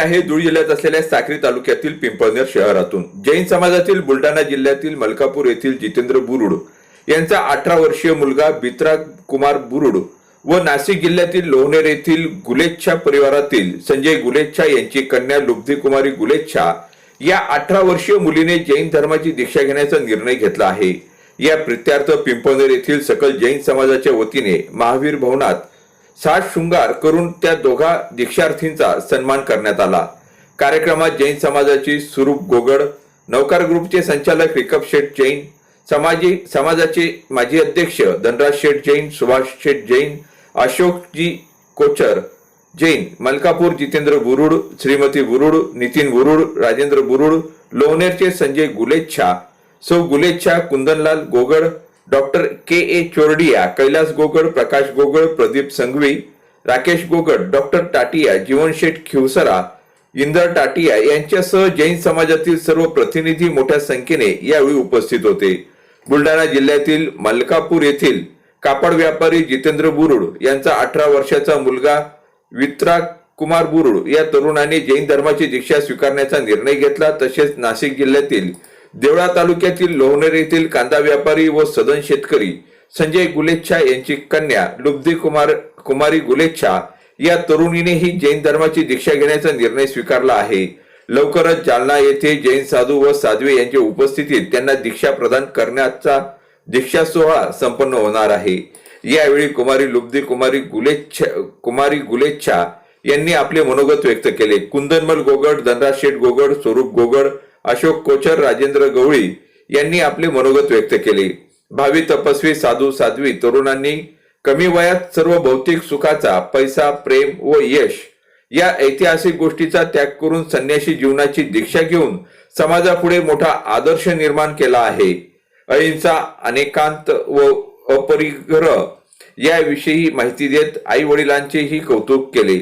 आहे धुळे जिल्ह्यात असलेल्या साक्री तालुक्यातील पिंपळनेर शहरातून. जैन समाजातील बुलढाणा जिल्ह्यातील मलकापूर येथील जितेंद्र बुरुड यांचा अठरा वर्षीय मुलगा बित्रा कुमार बुरुड व नाशिक जिल्ह्यातील लोहनेर येथील गुलेच्छा परिवारातील संजय गुलेच्छा यांची कन्या लुब्धी कुमारी गुलेच्छा या अठरा वर्षीय मुलीने जैन धर्माची दीक्षा घेण्याचा निर्णय घेतला आहे. या प्रित्यार्थ पिंपळनेर येथील सकल जैन समाजाच्या वतीने महावीर भवनात साज शृंगार करून त्या दोघा दीक्षार्थींचा सन्मान करण्यात आला. कार्यक्रमात जैन समाजाची सुरूप गोगड नौकार ग्रुपचे संचालक रिकप शेठ जैन समाजी समाजाचे माजी अध्यक्ष धनराज शेठ जैन सुभाष शेठ जैन अशोकजी कोचर जैन मलकापूर जितेंद्र बुरुड श्रीमती बुरुड नितीन बुरुड राजेंद्र बुरुड लोहनेरचे संजय गुलेच्छा सौ Gulechha Kundanlal Gogad doctor K A Chordia Kailas Gogad Prakash Gogad Pradeep Sanghvi Rakesh Gogad doctor Tatia Jivanshet Khivsara Inder Tatia यांच्यासह जैन समाजातील सर्व प्रतिनिधी मोठ्या संख्येने यावेळी उपस्थित होते. बुलढाणा जिल्ह्यातील मलकापूर येथील कापड व्यापारी जितेंद्र बुरुड यांचा अठरा वर्षाचा मुलगा वित्रा कुमार बुरुड या तरुणाने जैन धर्माची दीक्षा स्वीकारण्याचा निर्णय घेतला. तसेच नाशिक जिल्ह्यातील देवळा तालुक्यातील लोहनेर येथील कांदा व्यापारी व सदन शेतकरी संजय गुलेच्छा यांची कन्या लुब्धी कुमार कुमारी गुलेच्छा या तरुणीनेही जैन धर्माची दीक्षा घेण्याचा निर्णय स्वीकारला आहे. लवकरच जालना येथे जैन साधू व साध्वे यांच्या उपस्थितीत त्यांना दीक्षा प्रदान करण्याचा दीक्षा सोहळा संपन्न होणार आहे. यावेळी कुमारी लुब्धी कुमारी गुलेच्छा कुमारी गुलेच्छा यांनी आपले मनोगत व्यक्त केले. कुंदनमल गोगड धनराज शेठ गोगड स्वरूप गोगड अशोक कोचर राजेंद्र गवळी यांनी आपले मनोगत व्यक्त केले. भावी तपस्वी साधू साध्वी तरुणांनी कमी वयात सर्व भौतिक सुखाचा पैसा प्रेम व यश या ऐतिहासिक गोष्टीचा त्याग करून संन्यासी जीवनाची दीक्षा घेऊन समाजापुढे मोठा आदर्श निर्माण केला आहे. अहिंसा अनेकांत व अपरिग्रह याविषयी माहिती देत आई वडिलांचेही कौतुक केले.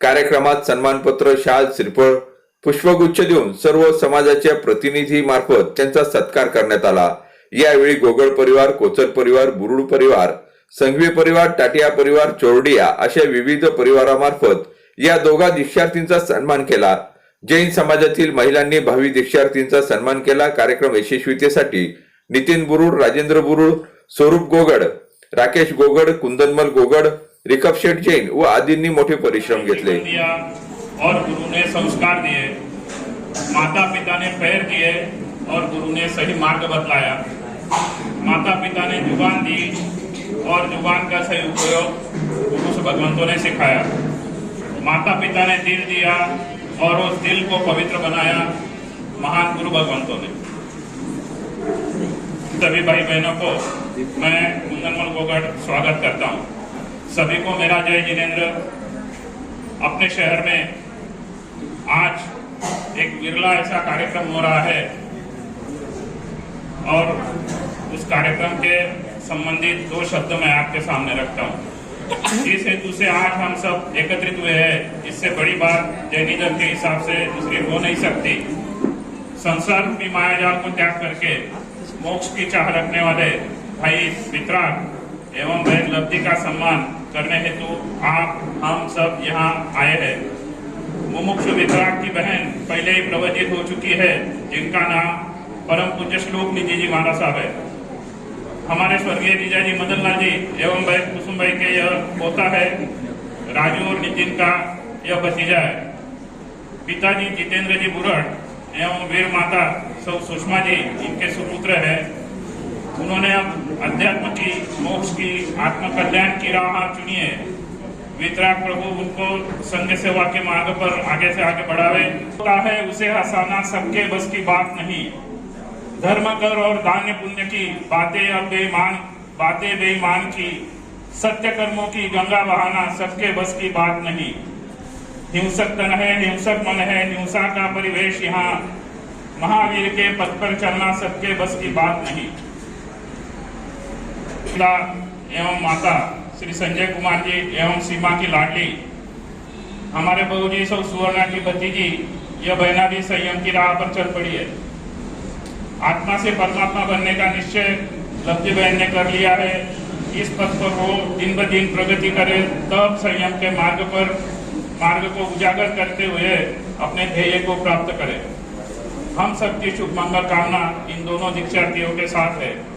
कार्यक्रमात सन्मानपत्र शाल श्रीफळ पुष्पगुच्छ देऊन सर्व समाजाच्या प्रतिनिधी मार्फत त्यांचा सत्कार करण्यात आला. यावेळी गोगळ परिवार कोचर परिवार बुरुड परिवार संघवी परिवार टाटिया परिवार चोरडिया अशा विविध परिवारामार्फत या दोघा दीक्षार्थींचा सन्मान केला. जैन समाजातील महिलांनी भावी दीक्षार्थींचा सन्मान केला. कार्यक्रम यशस्वीतेसाठी नितीन बुरुड राजेंद्र बुरुड स्वरूप गोगड राकेश गोगड कुंदनमल गोगड रिकप शेठ जैन व आदींनी मोठे परिश्रम घेतले. और गुरु ने संस्कार दिए माता पिता ने पैर दिए और गुरु ने सही मार्ग बतलाया। माता पिता ने ज़ुबान दी और ज़ुबान का सही उपयोग गुरु से भगवंतों ने सिखाया। माता पिता ने दिल दिया और उस दिल को पवित्र बनाया महान गुरु भगवंतों ने। सभी भाई बहनों को मैं कुंदनमल गोगढ़ स्वागत करता हूँ। सभी को मेरा जय जिनेन्द्र। अपने शहर में आज एक बिरला ऐसा कार्यक्रम हो रहा है और उस कार्यक्रम के संबंधित दो शब्द मैं आपके सामने रखता हूँ। इस हेतु से आज हम सब एकत्रित हुए हैं। इससे बड़ी बात जैनिज्म के हिसाब से दूसरी हो नहीं सकती। संसार रूपी मायाजाल को त्याग करके मोक्ष की चाह रखने वाले भाई वितराग एवं बहन लब्धि का सम्मान करने हेतु आप, हम सब यहाँ आए हैं। मुमुक्षु वितराग की बहन पहले ही प्रवचित हो चुकी है, जिनका नाम परम पूज्य श्लोक निधि जी महाराज साहब है। हमारे स्वर्गीय जीजा जी मदन लाल जी एवं भाई कुसुम भाई के यह पोता है, राजू और नितिन का यह भतीजा है। पिताजी जितेंद्र जी बुरड़ एवं वीर माता सौ सुषमा जी, इनके सुपुत्र है। उन्होंने अब अध्यात्म की, मोक्ष की आत्म कल्याण की राह चुनी है। वितराग प्रभु उनको संघ सेवा के मार्ग पर आगे से आगे बढ़ावे। होता है, उसे हंसाना सबके बस की बात नहीं। धर्म, कर और दान्य पुण्य की बातें अब बेईमान, बातें बेईमान की, सत्य कर्मों की गंगा बहाना सबके बस की बात नहीं। हिंसक तन है, हिंसक मन है, हिंसा का परिवेश यहाँ। महावीर के पथ पर चलना सबके बस की बात नहीं। एवं माता श्री संजय कुमार जी एवं सीमा की लाडली। हमारे बहू जी सब सुवर्णा की भतीजी यह बहना भी संयम की राह पर चल पड़ी है। आत्मा से परमात्मा बनने का निश्चय लब्धि बहन ने कर लिया है। इस पथ पर वो दिन ब दिन प्रगति करे, तब संयम के मार्ग पर, मार्ग को उजागर करते हुए अपने ध्येय को प्राप्त करें। हम सबकी शुभ मंगल कामना इन दोनों दीक्षार्थियों के साथ है।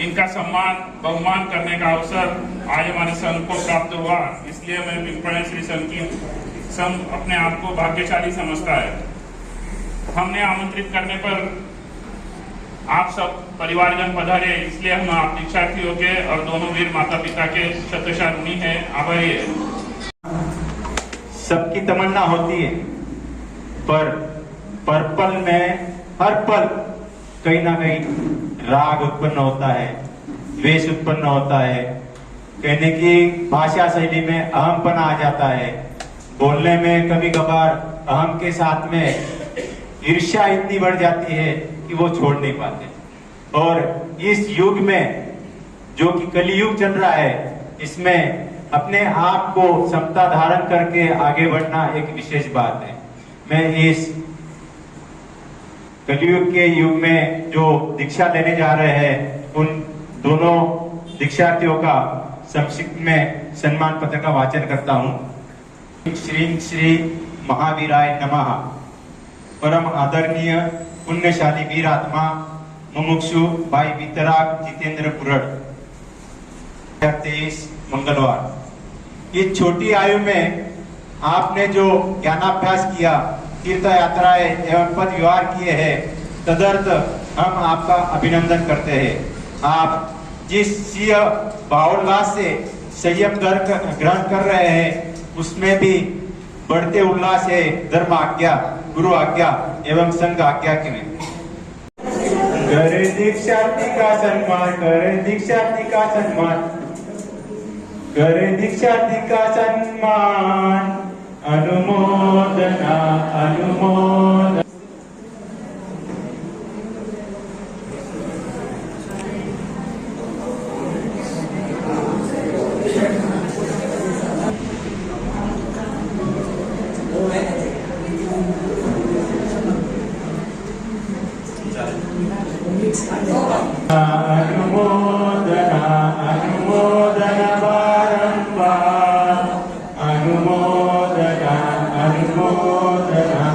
इनका सम्मान, बहुमान करने का अवसर आज हमारे संघ को प्राप्त हुआ। इसलिए मैं पिंपर्ण श्री संघ की, संघ अपने आप को भाग्यशाली समझता है। हमने आमंत्रित करने पर आप सब परिवारजन पधारे। इसलिए हम आप दीक्षार्थियों के और दोनों वीर माता पिता के शतशा ऋणी है। आभारी है। सबकी तमन्ना होती है, पर पर पल में हर पल कहीं ना कहीं राग उत्पन्न होता है, द्वेष उत्पन्न होता है। कहने की भाषा शैली में अहमपन आ जाता है। बोलने में कभी कभार अहम के साथ में ईर्ष्या इतनी बढ़ जाती है कि वो छोड़ नहीं पाते। और इस युग में, जो कि कलयुग चल रहा है, इसमें अपने आप को क्षमता धारण करके आगे बढ़ना एक विशेष बात है। मैं इस कलयुग के युग में जो दीक्षा लेने जा रहे हैं, उन दोनों दीक्षार्थियों का संक्षिप्त में सम्मान पत्र का वाचन करता हूँ। श्री श्री महावीराय नमः। परम आदरणीय पुण्यशाली वीर आत्मा मुमुक्षु भाई वितराग जितेंद्र पुरड़ तेईस मंगलवार। इस छोटी आयु में आपने जो ज्ञानाभ्यास किया तीर्थ यात्राएँ एवं पद व्यवहार किए हैं। तदर्थ हम आपका अभिनंदन करते हैं। आप जिस सिय बाहुल्लास से संयम ग्रहण कर रहे हैं, उसमें भी बढ़ते उल्लास है धर्म आज्ञा, गुरु आज्ञा एवं संघ आज्ञा के में करे दीक्षार्थी का सम्मान करे दीक्षार्थी का सम्मान करे दीक्षार्थी का सम्मान अनुमोदना अनुमोदना अनुमोदना अनुमोदना बारंबार अनुमोदना Hare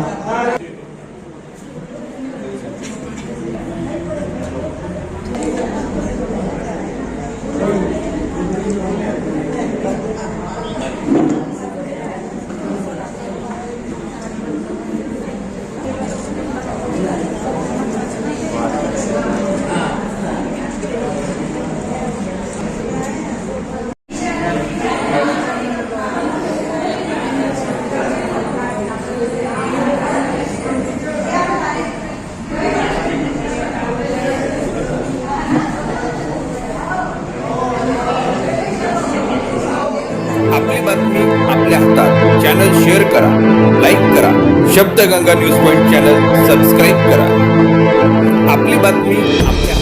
Shabdganga news point channel subscribe करा. आपली बातमी आपल्या